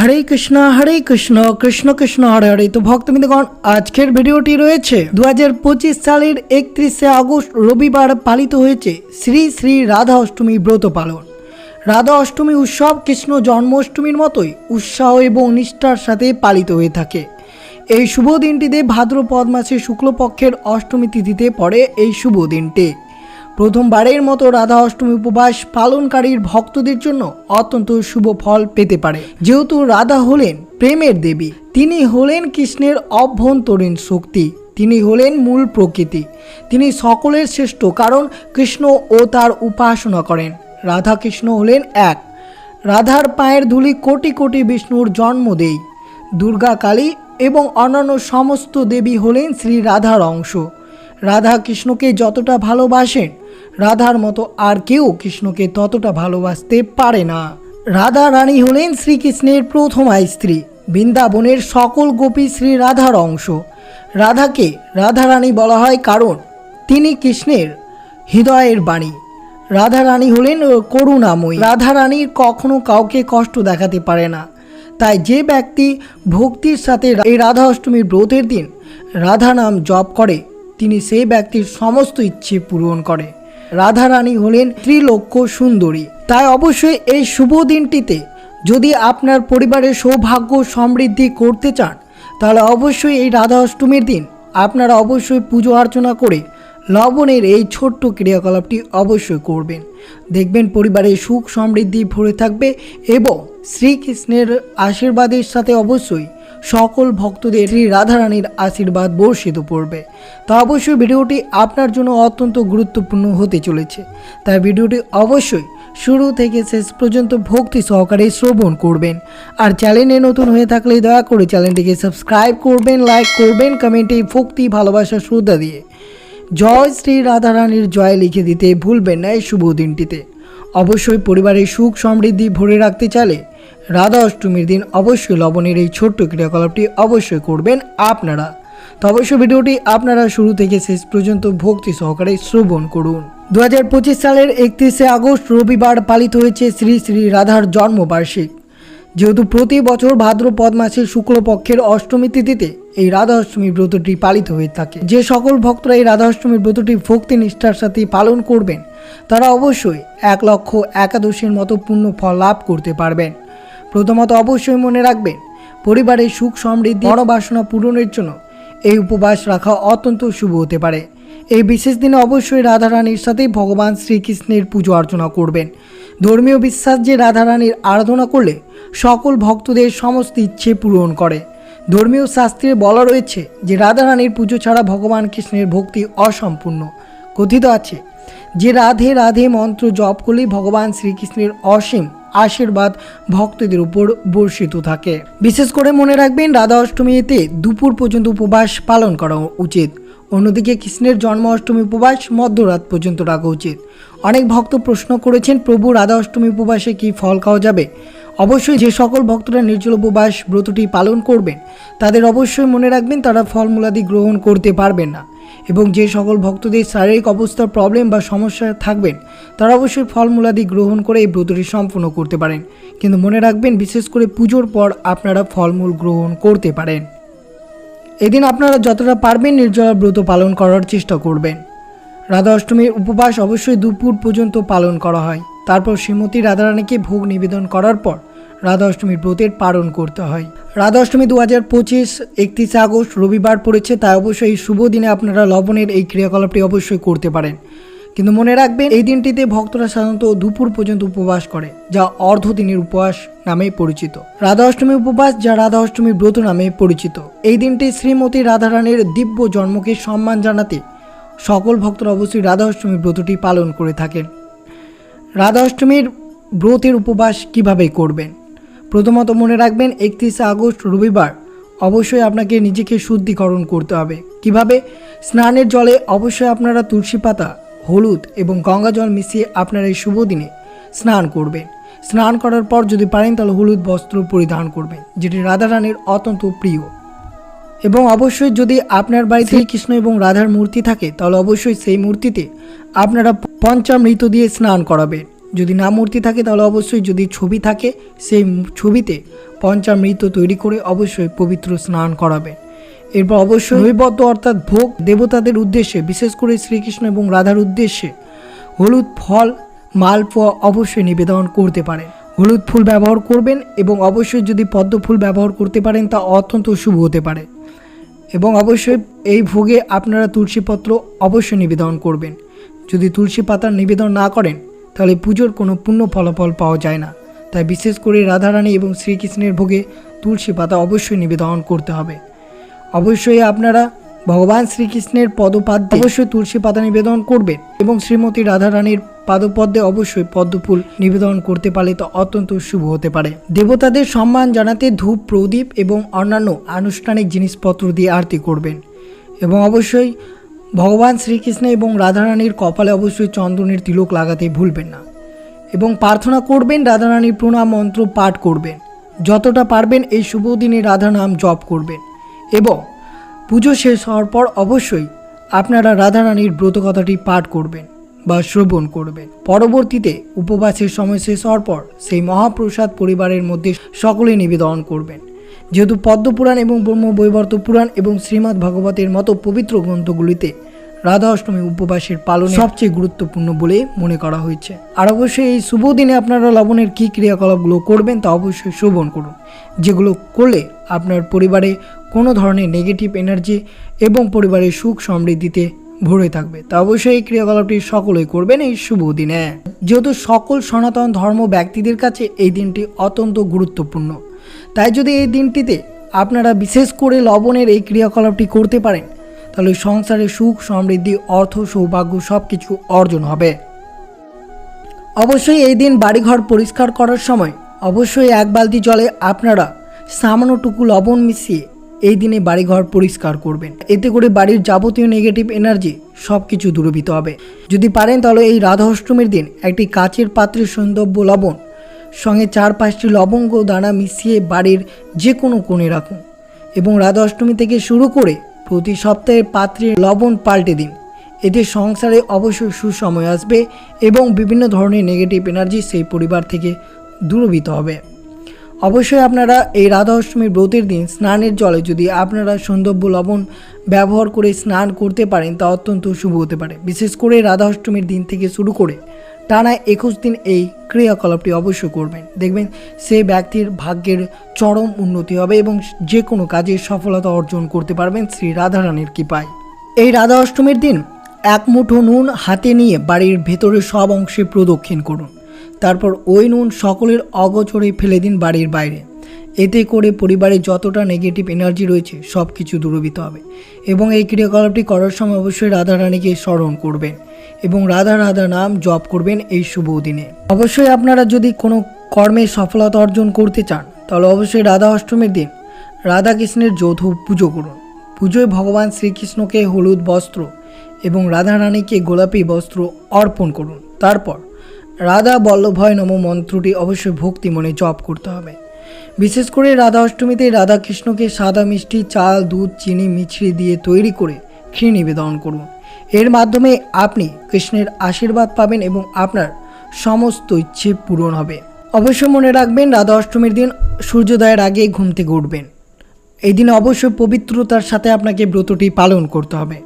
হরে কৃষ্ণ হরে কৃষ্ণ কৃষ্ণ কৃষ্ণ, হরে হরে। তো ভক্ত ভক্তবৃন্দগণ, আজকের ভিডিওটি রয়েছে দু হাজার পঁচিশ সালের একত্রিশে আগস্ট রবিবার পালিত হয়েছে শ্রী শ্রী রাধা অষ্টমী ব্রত পালন। রাধা অষ্টমী উৎসব কৃষ্ণ জন্মাষ্টমীর মতোই উৎসাহ এবং নিষ্ঠার সাথে পালিত হয়ে থাকে। এই শুভ দিনটিতে ভাদ্রপদ মাসের শুক্লপক্ষের অষ্টমী তিথিতে পড়ে এই শুভ দিনটি। প্রথমবারের মতো রাধা অষ্টমী উপবাস পালনকারীর ভক্তদের জন্য অত্যন্ত শুভ ফল পেতে পারে। যেহেতু রাধা হলেন প্রেমের দেবী, তিনি হলেন কৃষ্ণের অভ্যন্তরীণ শক্তি, তিনি হলেন মূল প্রকৃতি, তিনি সকলের শ্রেষ্ঠ কারণ কৃষ্ণ ও তার উপাসনা করেন। রাধা কৃষ্ণ হলেন এক। রাধার পায়ের ধুলি কোটি কোটি বিষ্ণুর জন্ম দেই। দুর্গা কালী এবং অন্যান্য সমস্ত দেবী হলেন শ্রী রাধার অংশ। রাধা কৃষ্ণকে যতটা ভালোবাসেন রাধার মতো আর কেউ কৃষ্ণকে ততটা ভালোবাসতে পারে না। রাধা রানী হলেন শ্রীকৃষ্ণের প্রথমা স্ত্রী, বৃন্দাবনের সকল গোপী শ্রী রাধার অংশ। রাধাকে রাধা রানী বলা হয় কারণ তিনি কৃষ্ণের হৃদয়ের বাণী। রাধা রানী হলেন করুণাময়ী। রাধা রানীর কখনো কাউকে কষ্ট দেখাতে পারে না। তাই যে ব্যক্তি ভক্তির সাথে এই রাধা অষ্টমীর ব্রতের দিন রাধা নাম জপ করে তিনি সেই ব্যক্তির সমস্ত ইচ্ছে পূরণ করে। রাধা রানী হলেন ত্রিলক্ষ সুন্দরী। তাই অবশ্যই এই শুভ দিনটিতে যদি আপনার পরিবারের সৌভাগ্য সমৃদ্ধি করতে চান, তাহলে অবশ্যই এই রাধা অষ্টমীর দিন আপনারা অবশ্যই পুজো অর্চনা করে লবণের এই ছোট্ট ক্রিয়াকলাপটি অবশ্যই করবেন। দেখবেন পরিবারে সুখ সমৃদ্ধি ভরে থাকবে এবং শ্রীকৃষ্ণের আশীর্বাদের সাথে অবশ্যই সকল ভক্তদের শ্রী রাধারানীর আশীর্বাদ বর্ষিত পড়বে। তা অবশ্যই ভিডিওটি আপনার জন্য অত্যন্ত গুরুত্বপূর্ণ হতে চলেছে। তাই ভিডিওটি অবশ্যই শুরু থেকে শেষ পর্যন্ত ভক্তি সহকারে শ্রবণ করবেন। আর চ্যানেলে নতুন হয়ে থাকলে দয়া করে চ্যানেলটিকে সাবস্ক্রাইব করবেন, লাইক করবেন, কমেন্টে ভক্তি, ভালোবাসা, শ্রদ্ধা দিয়ে। জয় শ্রী রাধারানীর জয় লিখে দিতে ভুলবেন না এই শুভ দিনটিতে। অবশ্যই পরিবারের সুখ সমৃদ্ধি ভরে রাখতে চাইলে রাধা অষ্টমীর দিন অবশ্যই লবণের এই ছোট্ট ক্রিয়াকলাপটি অবশ্যই করবেন আপনারা। তো অবশ্যই ভিডিওটি আপনারা শুরু থেকে শেষ পর্যন্ত ভক্তি সহকারে শ্রবণ করুন। দু হাজার পঁচিশ সালের একত্রিশে আগস্ট রবিবার পালিত হয়েছে শ্রী শ্রী রাধার জন্মবার্ষিক। যেহেতু প্রতি বছর ভাদ্রপদ মাসের শুক্লপক্ষের অষ্টমী তিথিতে এই রাধা অষ্টমী ব্রতটি পালিত হয়ে থাকে। যে সকল ভক্তরা এই রাধা অষ্টমীর ব্রতটি ভক্তি নিষ্ঠার সাথে পালন করবেন, তারা অবশ্যই এক লক্ষ একাদশীর মতো পূর্ণ ফল লাভ করতে পারবেন। প্রথমত অবশ্যই মনে রাখবেন পরিবারের সুখ সমৃদ্ধি, মনোবাসনা পূরণের জন্য এই উপবাস রাখা অত্যন্ত শুভ হতে পারে। এই বিশেষ দিনে অবশ্যই রাধারানীর সাথে ভগবান শ্রীকৃষ্ণের পুজো অর্চনা করবেন। ধর্মীয় বিশ্বাস যে রাধারানীর আরাধনা করলে সকল ভক্তদের সমস্ত ইচ্ছে পূরণ করে। ধর্মীয় শাস্ত্রে বলা রয়েছে যে রাধারানীর পুজো ছাড়া ভগবান কৃষ্ণের ভক্তি অসম্পূর্ণ। কথিত আছে, যে রাধে রাধে মন্ত্র জপ করলেই ভগবান শ্রীকৃষ্ণের অসীম আশীর্বাদ ভক্তদের উপর বর্ষিত থাকে। বিশেষ করে মনে রাখবেন, রাধা অষ্টমীতে দুপুর পর্যন্ত উপবাস পালন করা উচিত। অন্যদিকে কৃষ্ণের জন্ম অষ্টমী উপবাস মধ্যরাত পর্যন্ত রাখা উচিত। অনেক ভক্ত প্রশ্ন করেছেন, প্রভু, রাধা অষ্টমী উপবাসে কি ফল খাওয়া যাবে? অবশ্যই যে সকল ভক্তরা নির্জল উপবাস ব্রতটি পালন করবেন, তাদের অবশ্যই মনে রাখবেন, তারা ফলমূলাদি গ্রহণ করতে পারবেন না। এবং যে সকল ভক্তদের শারীরিক অবস্থার প্রবলেম বা সমস্যা থাকবেন, তারা অবশ্যই ফলমূলাদি গ্রহণ করে এই ব্রতটি সম্পূর্ণ করতে পারেন। কিন্তু মনে রাখবেন, বিশেষ করে পুজোর পর আপনারা ফলমূল গ্রহণ করতে পারেন। এদিন আপনারা যতটা পারবেন নির্জলা ব্রত পালন করার চেষ্টা করবেন। রাধা অষ্টমীর উপবাস অবশ্যই দুপুর পর্যন্ত পালন করা হয়। তারপর শ্রীমতী রাধারানীকে ভোগ নিবেদন করার পর রাধা অষ্টমীর ব্রতের পালন করতে হয়। রাধা অষ্টমী দু হাজার পঁচিশ একত্রিশে আগস্ট রবিবার পড়েছে, তাই অবশ্যই এই শুভ দিনে আপনারা লবণের এই ক্রিয়াকলাপটি অবশ্যই করতে পারেন। কিন্তু মনে রাখবেন, এই দিনটিতে ভক্তরা সাধারণত দুপুর পর্যন্ত উপবাস করে, যা অর্ধদিনের উপবাস নামে পরিচিত। রাধা অষ্টমী উপবাস যা রাধা অষ্টমী ব্রত নামে পরিচিত। এই দিনটি শ্রীমতী রাধারানীর দিব্য জন্মকে সম্মান জানাতে সকল ভক্তরা অবশ্যই রাধা অষ্টমী ব্রতটি পালন করে থাকেন। রাধা অষ্টমীর ব্রতের উপবাস কীভাবে করবেন? প্রথমত মনে রাখবেন একত্রিশে আগস্ট রবিবার। অবশ্যই আপনাকে নিজেকে শুদ্ধিকরণ করতে হবে। কীভাবে? স্নানের জলে অবশ্যই আপনারা তুলসী পাতা হলুদ এবং গঙ্গা জল মিশিয়ে আপনারা এই শুভ দিনে স্নান করবেন। স্নান করার পর যদি পারেন তাহলে হলুদ বস্ত্র পরিধান করবেন যেটি রাধারানীর অত্যন্ত প্রিয়। এবং অবশ্যই যদি আপনার বাড়িতে কৃষ্ণ এবং রাধার মূর্তি থাকে তাহলে অবশ্যই সেই মূর্তিতে আপনারা পঞ্চামৃত দিয়ে স্নান করাবেন। যদি না মূর্তি থাকে তাহলে অবশ্যই যদি ছবি থাকে, সেই ছবিতে পঞ্চামৃত তৈরি করে অবশ্যই পবিত্র স্নান করাবেন এরপর অবশ্যই নৈবদ্য অর্থাৎ ভোগ দেবতাদের উদ্দেশ্যে, বিশেষ করে শ্রীকৃষ্ণ এবং রাধার উদ্দেশ্যে হলুদ ফল, মালপোয়া অবশ্যই নিবেদন করতে পারেন। হলুদ ফুল ব্যবহার করবেন এবং অবশ্যই যদি পদ্ম ফুল ব্যবহার করতে পারেন তা অত্যন্ত শুভ হতে পারে। এবং অবশ্যই এই ভোগে আপনারা তুলসীপত্র অবশ্যই নিবেদন করবেন। যদি তুলসী পাতার নিবেদন না করেন তাহলে পুজোর কোনো পূর্ণ ফলাফল পাওয়া যায় না। তাই বিশেষ করে রাধারানী এবং শ্রীকৃষ্ণের ভোগে তুলসী পাতা অবশ্যই নিবেদন করতে হবে। অবশ্যই আপনারা ভগবান শ্রীকৃষ্ণের পদপাদ্যে অবশ্যই তুলসী পাতা নিবেদন করবেন এবং শ্রীমতী রাধারানীর পাদপদ্মে অবশ্যই পদ্মফুল নিবেদন করতে পারলে তা অত্যন্ত শুভ হতে পারে। দেবতাদের সম্মান জানাতে ধূপ, প্রদীপ এবং অন্যান্য আনুষ্ঠানিক জিনিসপত্র দিয়ে আরতি করবেন এবং অবশ্যই ভগবান শ্রীকৃষ্ণ এবং রাধারানীর কপালে অবশ্যই চন্দনের তিলক লাগাতে ভুলবেন না। এবং প্রার্থনা করবেন, রাধারানীর প্রণাম মন্ত্র পাঠ করবেন। যতটা পারবেন এই শুভ দিনে রাধা নাম জপ করবেন। এবং পুজো শেষ হওয়ার পর অবশ্যই আপনারা রাধারানীর ব্রত কথাটি পাঠ করবেন বা শ্রবণ করবেন। পরবর্তীতে উপবাসের সময় শেষ হওয়ার পর সেই মহাপ্রসাদ পরিবারের মধ্যে সকলে নিবেদন করবেন। যেহেতু পদ্মপুরাণ এবং ব্রহ্ম বৈবর্ত পুরাণ এবং শ্রীমদ্ ভাগবতের মতো পবিত্র গ্রন্থগুলিতে রাধা অষ্টমী উপবাসের পালন সবচেয়ে গুরুত্বপূর্ণ বলে মনে করা হয়েছে। আর অবশ্যই এই শুভ দিনে আপনারা লবণের কী ক্রিয়াকলাপগুলো করবেন তা অবশ্যই শোভন করুন, যেগুলো করলে আপনার পরিবারে কোনো ধরনের নেগেটিভ এনার্জি এবং পরিবারের সুখ সমৃদ্ধিতে ভরে থাকবে। তা অবশ্যই এই ক্রিয়াকলাপটি সকলেই করবেন এই শুভ দিনে। যেহেতু সকল সনাতন ধর্ম ব্যক্তিদের কাছে এই দিনটি অত্যন্ত গুরুত্বপূর্ণ। তাই যদি এই দিনটিতে আপনারা বিশেষ করে লবণের এই ক্রিয়াকলাপটি করতে পারেন, তাহলে সংসারে সুখ, সমৃদ্ধি, অর্থ, সৌভাগ্য সব কিছু অর্জন হবে। অবশ্যই এই দিন বাড়িঘর পরিষ্কার করার সময় অবশ্যই এক বালতি জলে আপনারা সামান্যটুকু লবণ মিশিয়ে এই দিনে বাড়িঘর পরিষ্কার করবেন। এতে করে বাড়ির যাবতীয় নেগেটিভ এনার্জি সব কিছু দূরীভূত হবে। যদি পারেন তাহলে এই রাধা অষ্টমীর দিন একটি কাচের পাত্রে সৌন্দর্য লবণ সঙ্গে চার পাঁচটি লবঙ্গ দানা মিশিয়ে বাড়ির যে কোনো কোণে রাখুন এবং রাধা অষ্টমী থেকে শুরু করে প্রতি সপ্তাহে পাত্রে লবণ পাল্টে দিন। এতে সংসারে অবশ্যই সুসময় আসবে এবং বিভিন্ন ধরনের নেগেটিভ এনার্জি সেই পরিবার থেকে দূরভূত হবে। অবশ্যই আপনারা এই রাধা অষ্টমীর ব্রতের দিন স্নানের জলে যদি আপনারা সৌন্দর্য লবণ ব্যবহার করে স্নান করতে পারেন তা অত্যন্ত শুভ হতে পারে। বিশেষ করে রাধা অষ্টমীর দিন থেকে শুরু করে টানা একুশ দিন এই ক্রিয়াকলাপটি অবশ্যই করবেন। দেখবেন সেই ব্যক্তির ভাগ্যের চরম উন্নতি হবে এবং যে কোনো কাজে সফলতা অর্জন করতে পারবেন শ্রী রাধারানীর কৃপায়। এই রাধা অষ্টমীর দিন এক মুঠো নুন হাতে নিয়ে বাড়ির ভেতরে সব অংশে প্রদক্ষিণ করুন। তারপর ওই নুন সকলের অগোচরে ফেলে দিন বাড়ির বাইরে। এতে করে পরিবারে যতটা নেগেটিভ এনার্জি রয়েছে সব কিছু দূরীভূত হবে। এবং এই ক্রিয়াকলাপটি করার সময় অবশ্যই রাধারানীকে স্মরণ করবেন। এবং রাধা রাধা নাম জপ করবেন এই শুভ দিনে। অবশ্যই আপনারা যদি কোনো কর্মে সফলতা অর্জন করতে চান, তাহলে অবশ্যই রাধা অষ্টমীর দিন রাধাকৃষ্ণের যৌথ পুজো করুন। পুজোয় ভগবান শ্রীকৃষ্ণকে হলুদ বস্ত্র এবং রাধারানীকে গোলাপি বস্ত্র অর্পণ করুন। তারপর রাধা বল্লভয় নম মন্ত্রটি অবশ্যই ভক্তি মনে জপ করতে হবে। বিশেষ করে রাধা অষ্টমীতে রাধাকৃষ্ণকে সাদা মিষ্টি, চাল, দুধ, চিনি, মিছরি দিয়ে তৈরি করে ক্ষীর নিবেদন করুন। এর মাধ্যমে আপনি কৃষ্ণের আশীর্বাদ পাবেন এবং আপনার সমস্ত ইচ্ছে পূরণ হবে। অবশ্যই মনে রাখবেন, রাধা অষ্টমীর দিন সূর্যোদয়ের আগে ঘুম থেকে উঠবেন। এই দিন অবশ্যই পবিত্রতার সাথে আপনাকে ব্রতটি পালন করতে হবে।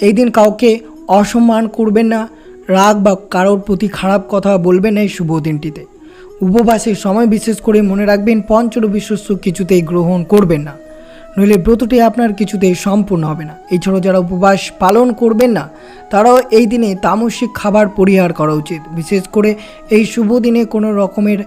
এই দিন কাউকে অসম্মান করবেন না, রাগ বা কারোর প্রতি খারাপ কথা বলবেন এই শুভ দিনটিতে। উপবাসের সময় বিশেষ করে মনে রাখবেন পঞ্চরবি শস্য কিছুতেই গ্রহণ করবেন না। নইলে ব্রতটি আপনার কিছুতেই সম্পূর্ণ হবে না। এছাড়াও যারা উপবাস পালন করবেন না, তারাও এই দিনে তামসিক খাবার পরিহার করা উচিত। বিশেষ করে এই শুভ দিনে কোনো রকমের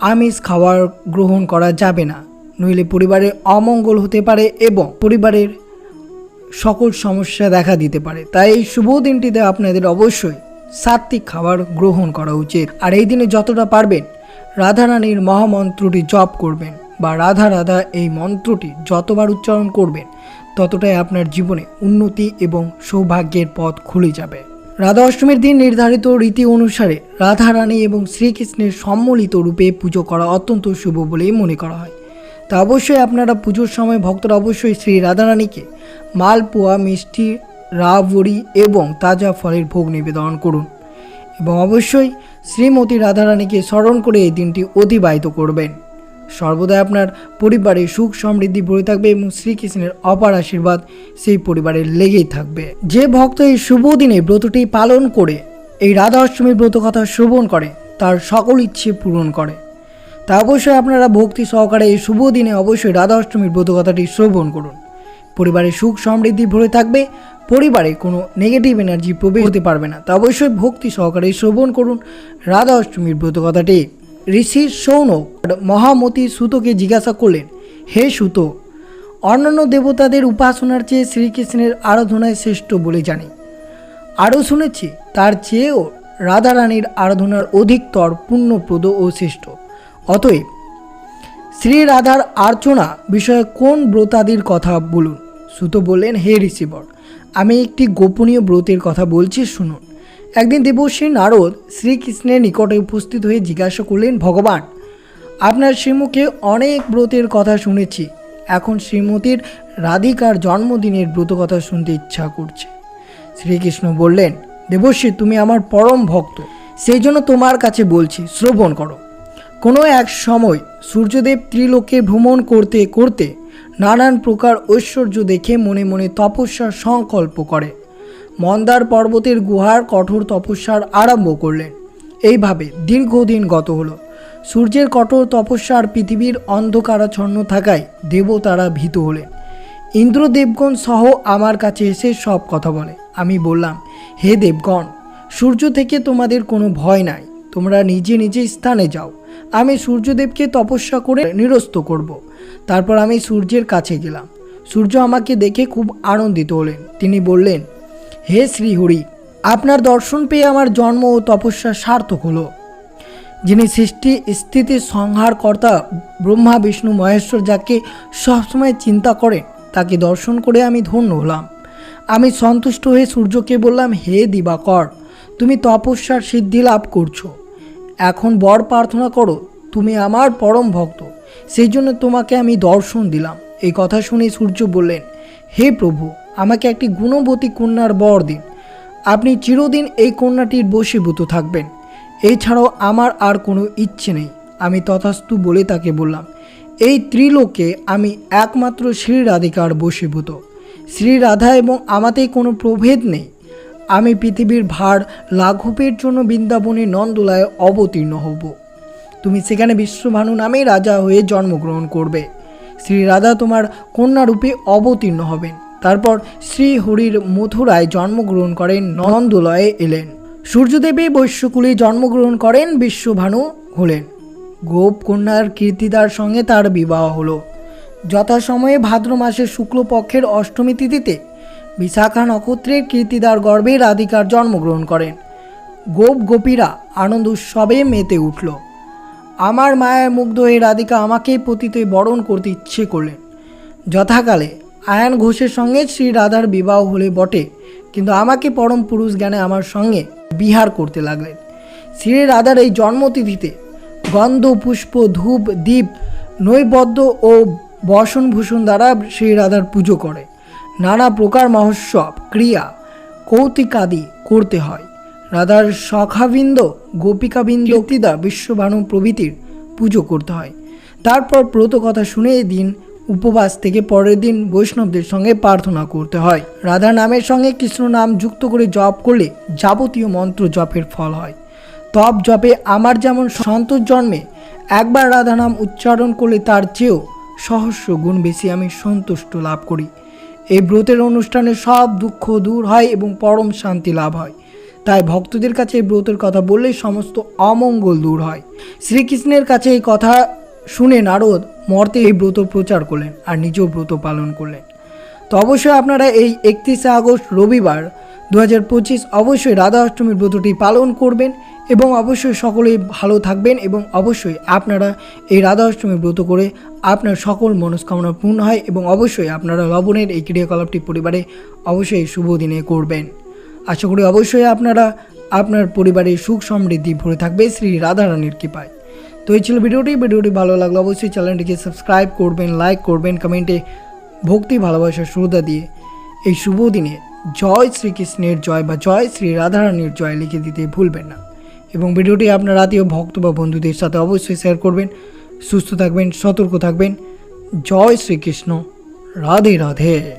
আমিষ খাবার গ্রহণ করা যাবে না। নইলে পরিবারের অমঙ্গল হতে পারে এবং পরিবারের সকল সমস্যা দেখা দিতে পারে। তাই এই শুভ দিনটিতে আপনাদের অবশ্যই সাত্বিক খাবার গ্রহণ করা উচিত। আর এই দিনে যতটা পারবেন, রাধারানীর মহামন্ত্রটি জপ করবেন। বা রাধা রাধা এই মন্ত্রটি যতবার উচ্চারণ করবেন, ততটাই আপনার জীবনে উন্নতি এবং সৌভাগ্যের পথ খুলে যাবে। রাধা অষ্টমীর দিন নির্ধারিত রীতি অনুসারে রাধা রানী এবং শ্রীকৃষ্ণের সম্মিলিত রূপে পুজো করা অত্যন্ত শুভ বলেই মনে করা হয়। তা অবশ্যই আপনারা পুজোর সময় ভক্তরা অবশ্যই শ্রী রাধারানীকে মালপোয়া, মিষ্টি, রাবড়ি এবং তাজা ফলের ভোগ নিবেদন করুন এবং অবশ্যই শ্রীমতী রাধারানীকে স্মরণ করে এই দিনটি অতিবাহিত করবেন। সর্বদা আপনার পরিবারে সুখ সমৃদ্ধি ভরে থাকবে এবং শ্রীকৃষ্ণের অপার আশীর্বাদ সেই পরিবারে লেগেই থাকবে। যে ভক্ত এই শুভ দিনে ব্রতটি পালন করে, এই রাধা অষ্টমীর ব্রত কথা শ্রবণ করে, তার সকল ইচ্ছে পূরণ করে। তা অবশ্যই আপনারা ভক্তি সহকারে এই শুভ দিনে অবশ্যই রাধা অষ্টমীর ব্রত কথাটি শ্রবণ করুন। পরিবারে সুখ সমৃদ্ধি ভরে থাকবে, পরিবারে কোনো নেগেটিভ এনার্জি প্রবেশ হতে পারবে না। তা অবশ্যই ভক্তি সহকারে শ্রবণ করুন রাধা অষ্টমীর ব্রত কথাটি ঋষি সৌনক মহামতি সুতোকে জিজ্ঞাসা করলেন, হে সুত, অন্যান্য দেবতাদের উপাসনার চেয়ে শ্রীকৃষ্ণের আরাধনায় শ্রেষ্ঠ বলে জানি। আরও শুনেছি, তার চেয়েও রাধারানীর আরাধনার অধিকতর পুণ্যপ্রদ ও শ্রেষ্ঠ। অতএব শ্রী রাধার আর্চনা বিষয়ে কোন ব্রতাদির কথা বলুন? সুতো বললেন, হে ঋষিবর, আমি একটি গোপনীয় ব্রতের কথা বলছি, শুনুন। একদিন দেবশ্রী নারদ শ্রীকৃষ্ণের নিকটে উপস্থিত হয়ে জিজ্ঞাসা করলেন, ভগবান, আপনার শ্রীমুখে অনেক ব্রতের কথা শুনেছি। এখন শ্রীমতীর রাধিকার জন্মদিনের ব্রত কথা শুনতে ইচ্ছা করছে। শ্রীকৃষ্ণ বললেন, দেবশ্রী, তুমি আমার পরম ভক্ত। সেই জন্য তোমার কাছে বলছি, শ্রবণ করো। কোনো এক সময় সূর্যদেব ত্রিলোকে ভ্রমণ করতে করতে নানান প্রকার ঐশ্বর্য দেখে মনে মনে তপস্যার সংকল্প করে। মন্দার পর্বতের গুহার কঠোর তপস্যার আরম্ভ করলেন। এইভাবে দীর্ঘদিন গত হলো। সূর্যের কঠোর তপস্যার পৃথিবীর অন্ধকারাচ্ছন্ন থাকায় দেবতারা ভীত হলেন। ইন্দ্র দেবগণ সহ আমার কাছে এসে সব কথা বলে। আমি বললাম, হে দেবগণ, সূর্য থেকে তোমাদের কোনো ভয় নাই। তোমরা নিজে নিজে স্থানে যাও। আমি সূর্যদেবকে তপস্যা করে নিরস্ত করব। তারপর আমি সূর্যের কাছে গেলাম। সূর্য আমাকে দেখে খুব আনন্দিত হলেন। তিনি বললেন হে শ্রীহরি, আপনার দর্শন পেয়ে আমার জন্ম ও তপস্যা সার্থক হলো। যিনি সৃষ্টি, স্থিতি সংহারকর্তা ব্রহ্মা, বিষ্ণু, মহেশ্বর যাকে সবসময় চিন্তা করেন, তাকে দর্শন করে আমি ধন্য হলাম। আমি সন্তুষ্ট হয়ে সূর্যকে বললাম, হে দিবাকর, তুমি তপস্যার সিদ্ধি লাভ করছ। এখন বর প্রার্থনা করো, তুমি আমার পরম ভক্ত। সেই জন্য তোমাকে আমি দর্শন দিলাম। এই কথা শুনে সূর্য বললেন, হে প্রভু আমাকে একটি গুণবতী কন্যার বর দিন। আপনি চিরদিন এই কন্যাটির বশীভূত থাকবেন। এছাড়াও আমার আর কোনো ইচ্ছে নেই। আমি তথাস্তু বলে তাকে বললাম, এই ত্রিলোকে আমি একমাত্র শ্রী রাধিকার বশীভূত। শ্রী রাধা এবং আমাতেই কোনো প্রভেদ নেই। আমি পৃথিবীর ভার লাঘবের জন্য বৃন্দাবনে নন্দলায় অবতীর্ণ হব। তুমি সেখানে বিশ্বভানু নামেই রাজা হয়ে জন্মগ্রহণ করবে। শ্রী রাধা তোমার কন্যারূপে অবতীর্ণ হবেন। তারপর শ্রী হরির মথুরায় জন্মগ্রহণ করেন নন্দলয়ে এলেন। সূর্যদেবী বৈশ্যকুলে জন্মগ্রহণ করেন বিশ্বভানু হলেন। গোপ কন্যার কীর্তিদার সঙ্গে তার বিবাহ হলো। যথাসময়ে ভাদ্র মাসের শুক্লপক্ষের অষ্টমী তিথিতে বিশাখা নক্ষত্রের কীর্তিদার গর্ভে রাধিকার জন্মগ্রহণ করেন। গোপ গোপীরা আনন্দ উৎসবে মেতে উঠল। আমার মায়ের মুগ্ধ হয়ে রাধিকা আমাকেই পতিতে বরণ করতে ইচ্ছে করলেন। যথাকালে আয়ান ঘোষের সঙ্গে শ্রী রাধার বিবাহ হলে বটে। কিন্তু আমাকে পরম পুরুষ জ্ঞানে আমার সঙ্গে বিহার করতে লাগলেন। শ্রী রাধার এই জন্মতিথিতে গন্ধ, পুষ্প, ধূপ দ্বীপ নৈবদ্য ও বসনভূষণ দ্বারা শ্রী রাধার পুজো করে। নানা প্রকার মহোৎসব, ক্রিয়া কৌতিকাদি করতে হয়। রাধার সখাবৃন্দ গোপিকাবৃন্দ কীর্তিদা বিশ্বভানু প্রভৃতির পুজো করতে হয়। তারপর ব্রত কথা শুনে দিন উপবাস থেকে পরের দিন বৈষ্ণবদের সঙ্গে প্রার্থনা করতে হয়। রাধা নামের সঙ্গে কৃষ্ণ নাম যুক্ত করে জপ করলে যাবতীয় মন্ত্র জপের ফল হয়। তপ জপে আমার যেমন সন্তোষ জন্মে, একবার রাধা নাম উচ্চারণ করলে তার চেয়েও সহস্র গুণ বেশি আমি সন্তুষ্ট লাভ করি। এই ব্রতের অনুষ্ঠানে সব দুঃখ দূর হয় এবং পরম শান্তি লাভ হয়। তাই ভক্তদের কাছে এই ব্রতের কথা বললেই সমস্ত অমঙ্গল দূর হয়। শ্রীকৃষ্ণের কাছে এই কথা শুনে নারদ মর্তে এই ব্রত প্রচার করলেন আর নিজেও ব্রত পালন করলেন। তো অবশ্যই আপনারা এই একত্রিশে আগস্ট রবিবার দু হাজার পঁচিশ অবশ্যই রাধা অষ্টমীর ব্রতটি পালন করবেন এবং অবশ্যই সকলেই ভালো থাকবেন এবং অবশ্যই আপনারা এই রাধা অষ্টমীর ব্রত করে আপনার সকল মনস্কামনা পূর্ণ হয় এবং অবশ্যই আপনারা লবণের এই ক্রিয়াকলাপটি পরিবারে অবশ্যই শুভ দিনে করবেন। আশা করি অবশ্যই আপনারা আপনার পরিবারে সুখ সমৃদ্ধি ভরে থাকবে। শ্রী রাধারানীর কৃপায়। তো এই ছিল ভিডিওটি। ভিডিওটি ভালো লাগল অবশ্যই চ্যানেলটিকে সাবস্ক্রাইব করবেন, লাইক করবেন, কমেন্টে ভক্তি, ভালোবাসা, শ্রদ্ধা দিয়ে এই শুভ দিনে জয় শ্রীকৃষ্ণের জয় বা জয় শ্রী রাধারানীর জয় লিখে দিতে ভুলবেন না। এবং ভিডিওটি আপনার আত্মীয়, ভক্ত বা বন্ধুদের সাথে অবশ্যই শেয়ার করবেন। সুস্থ থাকবেন, সতর্ক থাকবেন। জয় শ্রীকৃষ্ণ। রাধে রাধে।